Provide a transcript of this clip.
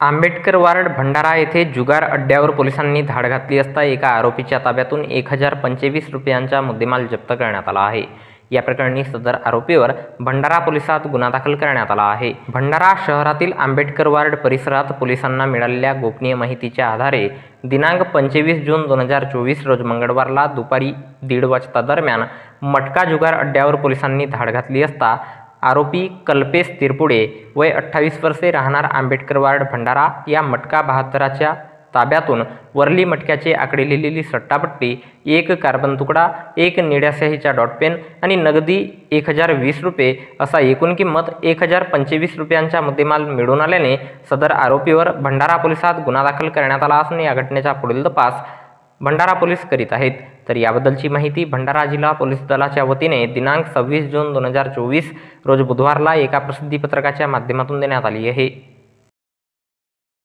Ambedkar ward Bhandara येथे जुगार अड्ड्यावर पोलिसांनी धाड घातली असता एका आरोपीच्या ताब्यातून एक हजार पंचवीस रुपयांचा मुद्देमाल जप्त करण्यात आला आहे. या प्रकरणी सदर आरोपीवर भंडारा पोलिसात गुन्हा दाखल करण्यात आला आहे. भंडारा शहरातील आंबेडकर वार्ड परिसरात पोलिसांना मिळालेल्या गोपनीय माहितीच्या आधारे दिनांक पंचवीस जून दोन हजार चोवीस रोज मंगळवारला दुपारी दीड वाजता दरम्यान मटका जुगार अड्ड्यावर पोलिसांनी धाड घातली असता आरोपी कल्पेश तिरपुडे वय अठ्ठावीस वर्षे राहणार आंबेडकर वार्ड भंडारा या मटका बहादराच्या ताब्यातून वरली मटक्याचे आकडे लिहिलेली सट्टापट्टी एक कार्बन तुकडा एक निळ्या डॉटपेन आणि नगदी एक हजार वीस रुपये असा एकूण किंमत एक हजार पंचवीस रुपयांचा मुद्देमाल मिळून आल्याने सदर आरोपीवर भंडारा पोलिसात गुन्हा दाखल करण्यात आला असून या घटनेचा पुढील तपास भंडारा पोलीस करीत आहेत. तर याबद्दलची माहिती भंडारा जिल्हा पोलीस दलाच्या वतीने दिनांक सव्वीस जून दोन हजार चोवीस रोज बुधवारला एका प्रसिद्धीपत्रकाच्या माध्यमातून देण्यात आली आहे.